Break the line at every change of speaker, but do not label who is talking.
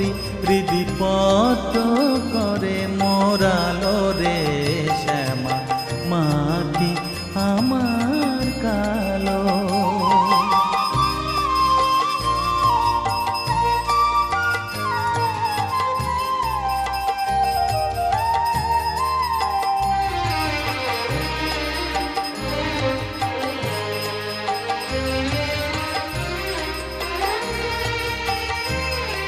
করি হৃদিপত করে মোরালো রে শ্যামা মাটি আমার কালো